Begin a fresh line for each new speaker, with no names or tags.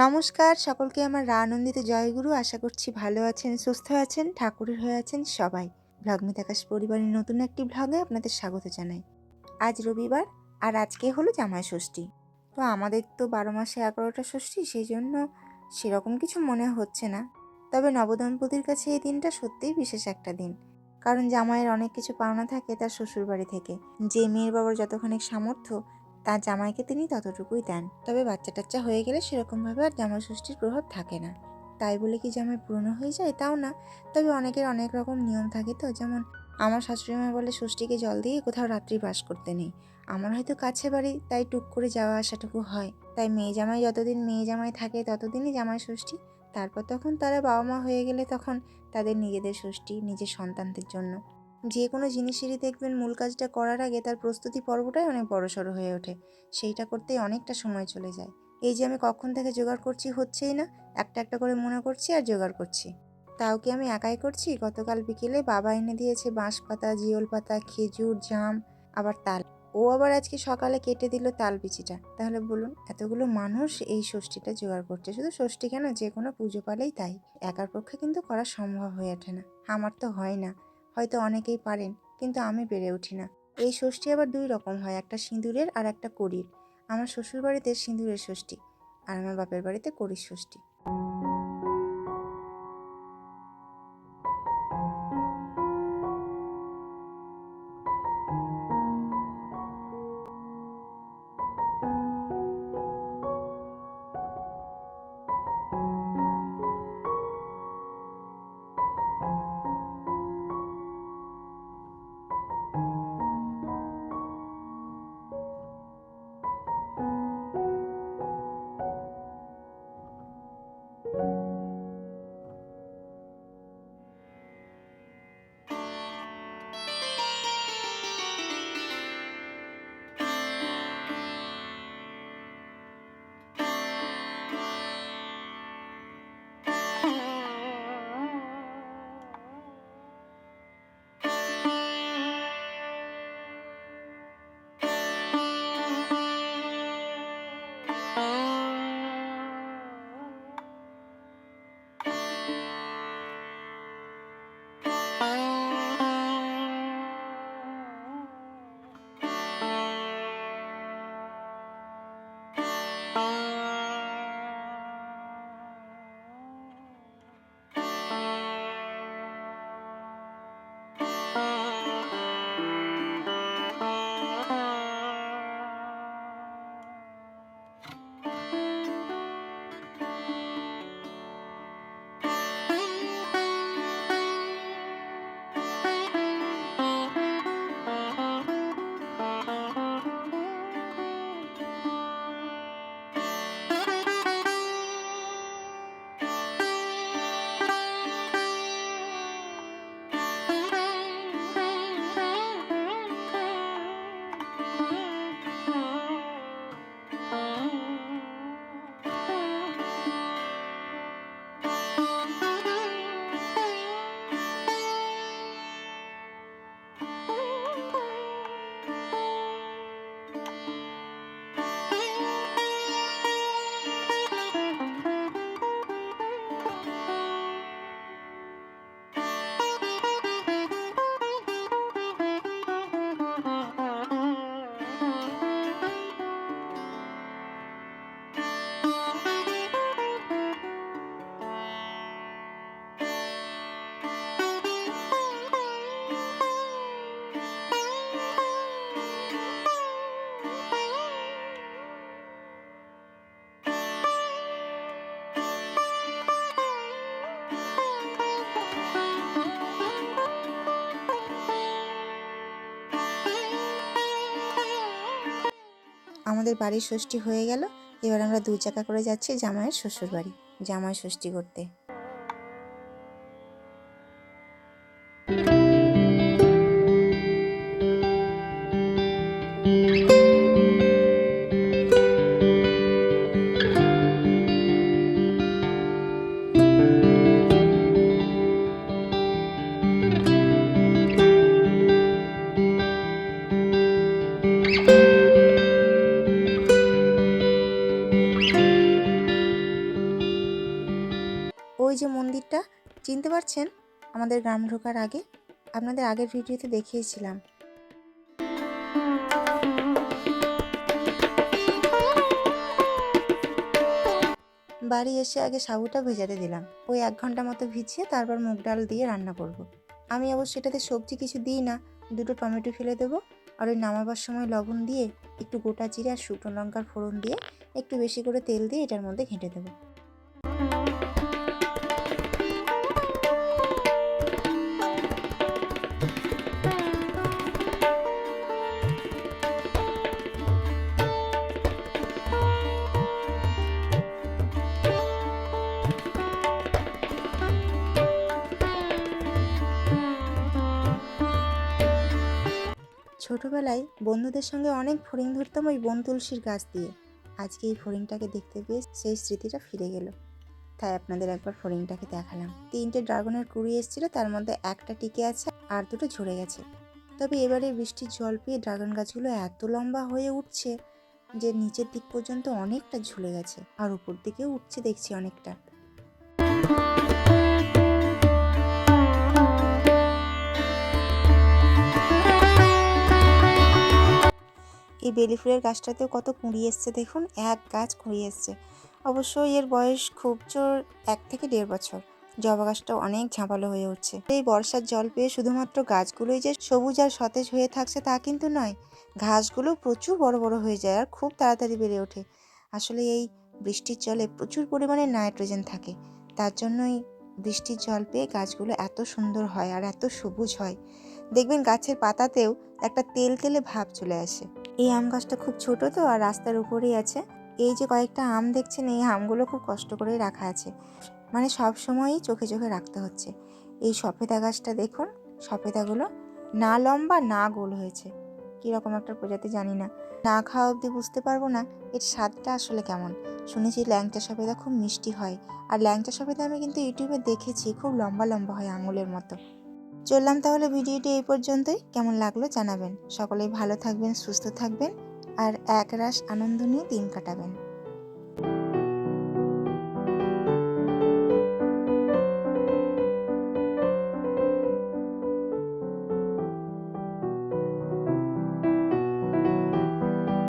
নমস্কার, সকলকে আমার আনন্দিত জয়গুরু। আশা করছি ভালো আছেন, সুস্থ আছেন, ঠাকুরের হয়ে আছেন সবাই। ভ্লগমিত আকাশ পরিবারের নতুন একটি ভ্লগে আপনাদের স্বাগত জানাই। আজ রবিবার আর আজকে হলো জামাই ষষ্ঠী। তো আমাদের তো বারো মাসে এগারোটা ষষ্ঠী, সেই জন্য সেরকম কিছু মনে হচ্ছে না। তবে নবদম্পতির কাছে এই দিনটা সত্যিই বিশেষ একটা দিন। কারণ জামাইয়ের অনেক কিছু পাওনা থাকে তার শ্বশুরবাড়ি থেকে। যে মেয়ের বাবার যতখানি সামর্থ্য তার জামাইকে তিনি ততটুকুই দেন। তবে বাচ্চা টাচ্চা হয়ে গেলে সেরকমভাবে আর জামাই ষষ্ঠীর প্রভাব থাকে না। তাই বলে কি জামাই পুরনো হয়ে যায় তাও না। তবে অনেকের অনেক রকম নিয়ম থাকে তো, যেমন আমার শাশুড়ি মা বলে, ষষ্ঠীকে জল দিয়ে কোথাও রাত্রি বাস করতে নেই। আমার হয়তো কাছে বাড়ি, তাই টুক করে যাওয়া আসাটুকু হয়। তাই মেয়ে জামাই যতদিন মেয়ে জামাই থাকে, ততদিনই জামাই ষষ্ঠী। তারপর তখন তারা বাবা মা হয়ে গেলে তখন তাদের নিজেদের ষষ্ঠী, নিজের সন্তানদের জন্য। যে কোনো জিনিসেরই দেখবেন মূল কাজটা করার আগে তার প্রস্তুতি পর্বটাই অনেক বড়সড় হয়ে ওঠে। সেইটা করতেই অনেকটা সময় চলে যায়। এই যে আমি কখন থেকে জোগাড় করছি হচ্ছেই না, একটা একটা করে মনে করছি আর জোগাড় করছি। তাও কি আমি একাই করছি? গতকাল বিকেলে বাবা এনে দিয়েছে বাঁশ পাতা জিওল পাতা খেজুর, জাম, আবার তাল। ও আবার আজকে সকালে কেটে দিল তাল বিচিটা। তাহলে বলুন, এতগুলো মানুষ এই ষষ্ঠীটা জোগাড় করছে। শুধু ষষ্ঠী কেন? যে কোনো পুজো পালেই তাই। একার পক্ষে কিন্তু করা সম্ভব হয়ে ওঠে না। আমার তো হয় না। হয়তো অনেকেই পারেন, কিন্তু আমি পেরে উঠি না। এই ষষ্ঠী আবার দুই রকম হয়, একটা সিঁদুরের আর একটা কড়ির। আমার শ্বশুর বাড়িতে সিঁদুরের ষষ্ঠী আর আমার বাপের বাড়িতে কড়ির ষষ্ঠী। আমাদের বাড়ির ষষ্ঠী হয়ে গেল। এবার আমরা দু চাকা করে যাচ্ছি জামাইয়ের শ্বশুর বাড়ি জামাই ষষ্ঠী করতে। চিনতে পারছেন? আমাদের গ্রাম ঢোকার আগে আপনাদের আগের ভিডিওতে দেখিয়েছিলাম। বাড়ি এসে আগে সাবুটা ভেজাতে দিলাম। ওই এক ঘণ্টা মতো ভিজিয়ে তারপর মুগ ডাল দিয়ে রান্না করব। আমি অবশ্য এটাতে সবজি কিছু দিই না, দুটো টমেটো ফেলে দেবো আর ওই নামাবার সময় লবণ দিয়ে একটু গোটা জিরা শুকনো লঙ্কার ফোড়ন দিয়ে একটু বেশি করে তেল দিয়ে এটার মধ্যে ঘেঁটে দেবো। ছোটবেলায় বন্ধুদের সঙ্গে অনেক ফড়িং ধরতাম ওই বন তুলসীর গাছ দিয়ে। আজকে এই ফড়িংটাকে দেখতে পেয়ে সেই স্মৃতিটা ফিরে গেল। তাই আপনাদের একবার ফড়িংটাকে দেখালাম। তিনটে ড্রাগনের কুড়ি এসেছিল, তার মধ্যে একটা টিকে আছে আর দুটো ঝরে গেছে। তবে এবারে বৃষ্টির জল পেয়ে ড্রাগন গাছগুলো এত লম্বা হয়ে উঠছে যে নিচের দিক পর্যন্ত অনেকটা ঝুলে গেছে আর উপর দিকেও উঠছে দেখছি অনেকটা। এই বেলি ফুলের গাছটাতেও কত কুঁড়ি এসছে দেখুন, এক গাছ কুঁড়ি এসছে। অবশ্য এর বয়স খুব জোর এক থেকে দেড় বছর। জবা গাছটা অনেক ঝাঁপালো হয়ে উঠছে। এই বর্ষার জল পেয়ে শুধুমাত্র গাছগুলোই যে সবুজ আর সতেজ হয়ে থাকছে তা কিন্তু নয়, ঘাসগুলো প্রচুর বড় বড় হয়ে যায় আর খুব তাড়াতাড়ি বেড়ে ওঠে। আসলে এই বৃষ্টির জলে প্রচুর পরিমাণে নাইট্রোজেন থাকে। তার জন্যই বৃষ্টির জল পেয়ে গাছগুলো এত সুন্দর হয় আর এত সবুজ হয়। দেখবেন গাছের পাতাতেও একটা তেল তেলে ভাব চলে আসে। এই আম গাছটা খুব ছোট তো, আর রাস্তার উপরেই আছে। এই যে কয়েকটা আম দেখছেন, এই আমগুলো খুব কষ্ট করেই রাখা আছে। মানে সব সময়ই চোখে চোখে রাখতে হচ্ছে। এই সফেদা গাছটা দেখুন, সফেদাগুলো না লম্বা, না গোল হয়েছে। কীরকম একটা প্রজাতি জানি না। না খাওয়া অবধি বুঝতে পারব না, এর স্বাদটা আসলে কেমন? শুনেছি ল্যাংচা সফেদা খুব মিষ্টি হয়। আর ল্যাংচা সফেদা আমি কিন্তু ইউটিউবে দেখেছি, খুব লম্বা লম্বা হয় আঙুলের মতো। চললাম তাহলে ভিডিওটি এই পর্যন্তই। কেমন লাগল জানাবেন। সকলেই ভালো থাকবেন, সুস্থ থাকবেন, আর এক রাশ আনন্দ নিয়ে দিন কাটাবেন।